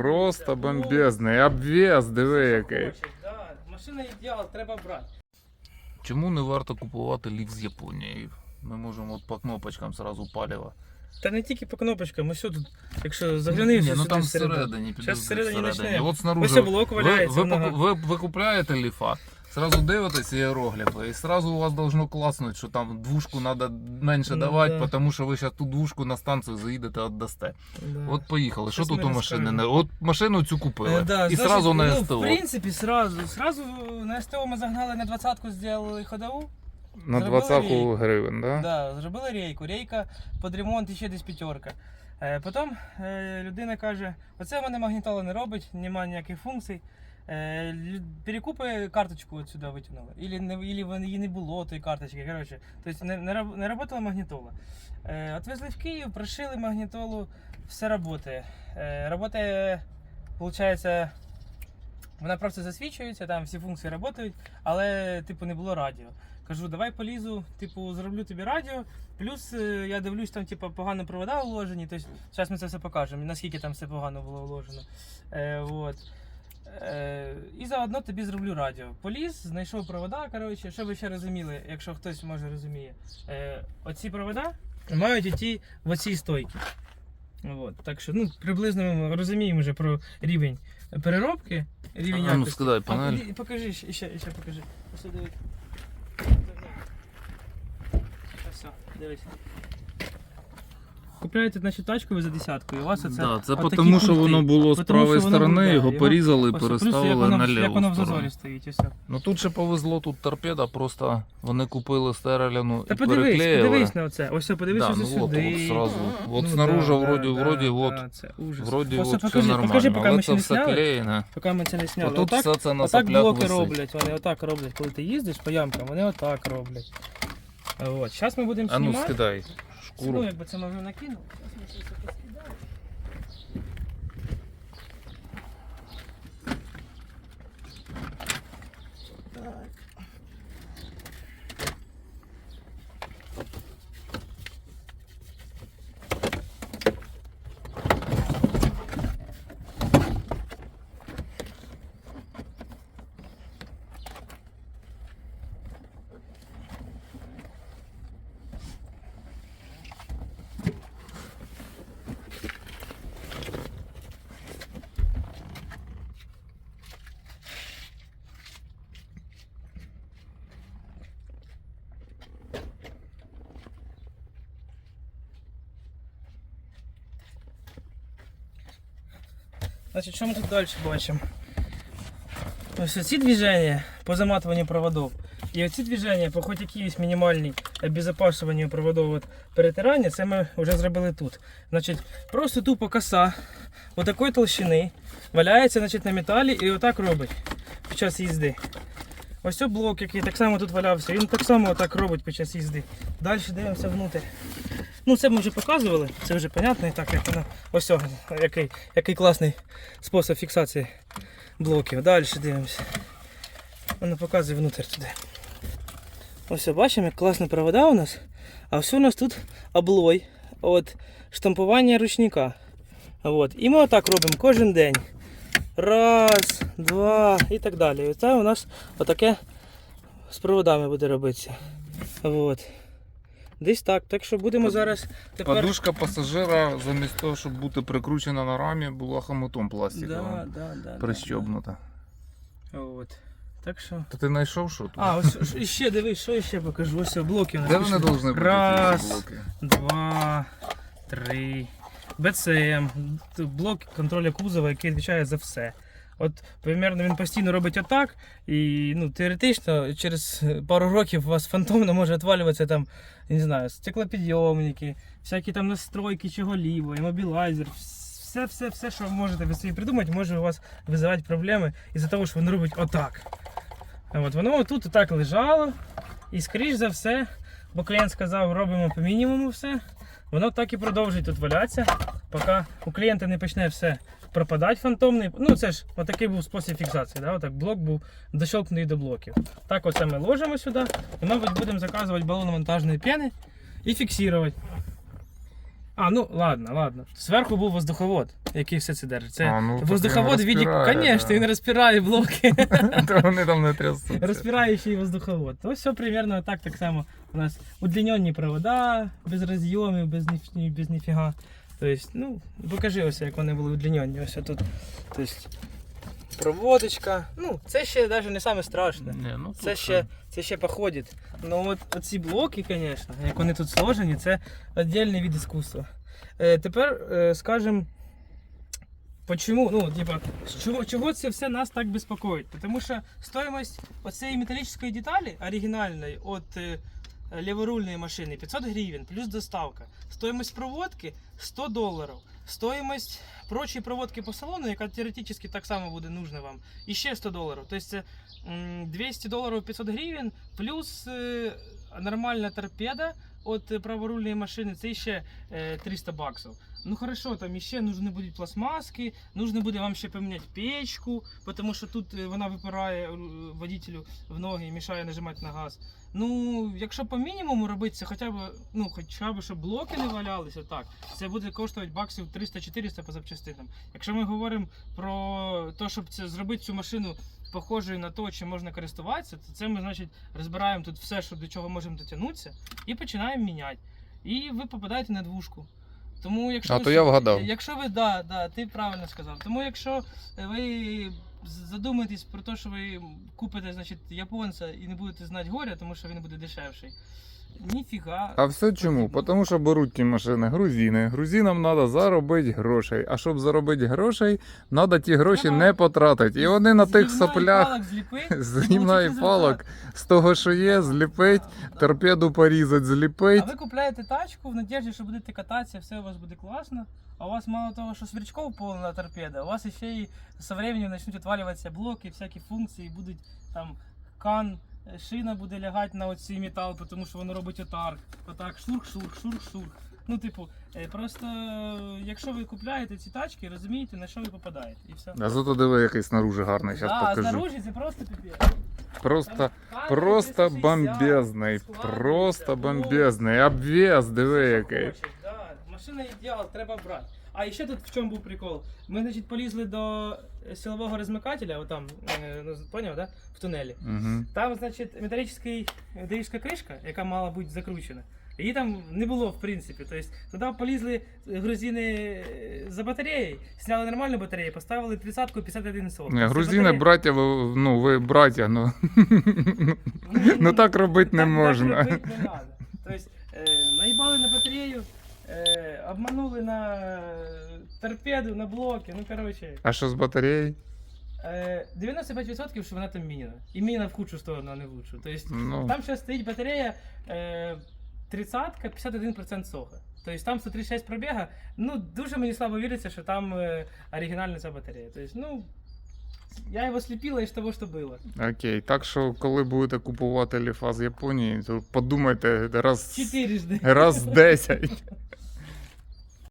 Просто бомбезний. Обвес, диви який. Да. Машина ідеал, треба брати. Чому не варто купувати ліфт з Японії? Ми можемо от по кнопочкам сразу паліва. Та не тільки по кнопочкам, ось тут, якщо заглянувся Ні, ну сюди там всередині, Щас всередині почнемо. От снаружи. блок Ви, валяється. ви, поку- ви, ви купляєте ліфа, сразу дивитесь іерогліфи, і сразу у вас должно класнути, що там двушку треба менше Ну, давати, да. тому що ви зараз ту двушку на станцію заїдете, віддасте. Да. От поїхали. Що тут у машини? Не- От машину цю купили. Е, да, і значить, сразу на ну, СТО. В принципі, сразу. Сразу на СТО ми загнали на двадцятку, зробили ходову. На зробили 20 рейку. гривень, да? Да, зробили рейку. Рейка під ремонт і ще десь п'ятерка. Е, потім е, людина каже: оце в мене магнітола не робить, немає ніяких функцій. Е, перекупи карточку от сюди витягнули. Ілі, не, ілі її не було тої карточки. Коротше, тобто не, не, не работала магнітола. Е, отвезли в Київ, прошили магнітолу, все. Е, работає, виходить, вона просто засвічується, там всі функції працюють, але типу не було радіо. Кажу, давай полізу, типу, зроблю тобі радіо. Плюс е, я дивлюсь, там типу, погано провода уложені. Тобто, зараз ми це все покажемо, наскільки там все погано було уложено. Е, от. Е, і заодно тобі зроблю радіо. Поліз, знайшов провода. Коротше, щоб ви ще розуміли, якщо хтось може розуміє, е, оці провода мають йти в оцій стойці. От. Так що ну, приблизно ми розуміємо вже про рівень переробки, рівень А ну якості. скидай А, панель. іди, покажи, ще, ще, ще покажи. Ось сюди. Ось, дивись. Купляєте значить, тачку ви за десятку, і у вас оце. Да, це отакі тому, що пульти. воно було з правої що воно сторони, було, його порізали і Ось, плюс, як переставили воно, на як ліву воно в сторону. зазорі стоїть, і все. Ну тут ще повезло, тут торпеда, просто вони купили стереляну Та і подивись, переклеїли. подивись на оце. Ось подивись Да, ось ну от, сюди. от сразу. От Ну, снаружи да, вроді, да, вроді, да, от, да, це ужас. вроді Просто от все покажи, нормально, покажи, поки але ми це ще не все сняли. клеєне. Поки ми це не сняли. Отут Отак, все це на отак соплях блоки висить. роблять, вони отак роблять. Коли ти їздиш по ямкам, вони отак роблять. От. Зараз ми будемо А ну знімати. скидай Ну, якби це ми вже Значить, що ми тут далі бачимо? Ось ці движення по заматуванню проводов. І оці движення по хоч якійсь мінімальній обезопасуванню проводов перетирання, це ми вже зробили тут. Значить, просто тупо коса отакої толщини валяється значить, на металі і отак робить під час їзди. Ось цей блок, який так само тут валявся, він так само отак робить під час їзди. Далі дивимося внутрі. Ну, це ми вже показували, це вже понятно, і так як воно. Ось о, який, який класний спосіб фіксації блоків. Далі дивимося. Воно показує внутрі туди. Ось бачимо, як класні провода у нас. А все у нас тут облой от штампування ручника. От. І ми отак робимо кожен день. Раз, два і так далі. І це у нас отаке з проводами буде робитися. От. Десь так. Так що будемо зараз тепер. Подушка пасажира, замість того, щоб бути прикручена на рамі, була хомутом Да, пластиковим. да, да, Прищобнута. Да. От. Так що. Та ти знайшов що тут? А, ось ще дивись, що я ще покажу. Ось блоки у нас. Де вони повинні бути? Раз. Два, три. БЦМ, блок контролю кузова, який відповідає за все. От, примерно, він постійно робить отак, і ну, теоретично через пару років у вас фантомно може відвалюватися там, не знаю, стеклопідйомники, всякі там настройки чого ліво, іммобілайзер, все, все, все, що ви можете ви собі придумати, може у вас визивати проблеми із-за того, що воно робить отак. От, воно тут отак лежало, і скоріш за все, бо клієнт сказав, робимо по мінімуму все. Воно так і продовжить тут валятися, поки у клієнта не почне все пропадати фантомний. Ну це ж отакий був спосіб фіксації. Да? Отак блок був дощолкнутий до блоків. Так оце ми ложимо сюди і, мабуть, будемо заказувати балон монтажної пени і фіксувати. А, ну ладно, ладно. Зверху був воздуховод, який все це держить. Це А, ну, воздуховод в віді. Звісно, да. він розпирає блоки. То вони там не трясуться. Розпираючий воздуховод. Ось все примерно так, так само. У нас удлинені провода, без розйомів, без, без ніфіга. Тобто, ну, покажи ось, як вони були удлинені. Ось тут. Тобто, проводочка. Ну, це ще навіть не саме страшне. Ні, ну, Це ще, це ще походить. Ну от оці блоки, звісно, як вони тут сложені, це віддільний від іскусства. Е, тепер е, скажем, почему, ну, типа, чого, чого це все нас так безпокоїть? Тому що стоїмость оцієї металічної деталі оригінальної от е, ліворульної машини 500 гривень, плюс доставка. Стоїмость проводки 100 доларів. Стоїмость прочої проводки по салону, яка теоретично так само буде нужна вам, і ще 100 доларів. Тобто це м, 200 доларів 500 гривень, плюс е, нормальна торпеда от е, праворульної машини, це ще е, 300 баксів. Ну хорошо, там ще нужны будуть пластмаски, нужно буде вам ще поміняти печку, тому що тут е, вона випирає е, водителю в ноги і мішає нажимати на газ. Ну, якщо по мінімуму робити це хоча б, ну, хоча б, щоб блоки не валялися, так, це буде коштувати баксів 300-400 по запчастинам. Якщо ми говоримо про те, щоб це зробити цю машину похожою на те, чим можна користуватися, то це ми, значить, розбираємо тут все, що до чого можемо дотягнутися, і починаємо міняти. І ви попадаєте на двушку. Тому, якщо А то я вгадав. Якщо ви, да, да, ти правильно сказав. Тому якщо ви з- задумаєтесь про те, що ви купите, значить, японця і не будете знати горя, тому що він буде дешевший. Ніфіга. А все чому? Тому що беруть ті машини грузини. Грузинам треба заробити грошей. А щоб заробити грошей, треба ті гроші Треба не потратити. І вони на тих соплях палок з гімна палок з того, що є, зліпить, торпеду порізать, зліпить. А ви купляєте тачку в надежді, що будете кататися, все у вас буде класно. А у вас мало того, що сверчков повна торпеда, у вас ще й со временем почнуть відвалюватися блоки, всякі функції, будуть там кан, е, шина буде лягати на оцей метал, тому що воно робить отак. Отак, шурх, шурх, шурх, шурх. Ну, типу, просто е, якщо ви купляєте ці тачки, розумієте, на що ви попадаєте. І все. А зато диви, який снаружи гарний, зараз Да, покажу. знаружи це просто піпець. Просто, просто 360, бомбезний, просто бомбезний. Обвес, диви який. Машина ідеал, треба брати. А ще тут в чому був прикол? Ми, значить, полізли до е, силового розмикателя, отам, е, ну, поняв, да? В тунелі. Угу. Там, значить, металічна кришка, яка мала бути закручена. Її там не було, в принципі. Тобто, туди полізли грузини е, за батареєю, зняли нормальну батарею, поставили 30-ку 51 сот. Не, грузини, браття, ви, ну ви браття, ну, ну так робити не можна. Так робити не надо. Тобто, е, наїбали на батарею, е, обманули на е, торпеду, на блоки, ну коротше. А що з батареєю? Е, 95% що вона там мінена. І мінена в худшу сторону, а не в лучшу. Тобто, Ну, там ще стоїть батарея е, 30 51% соха. Тобто там 136 пробіга. Ну, дуже мені слабо віриться, що там е, оригінальна ця батарея. Тобто, ну, я його сліпила із того, що було. окей. Так що, коли будете купувати ліфа з Японії, то подумайте раз, Чотирижди. раз 10.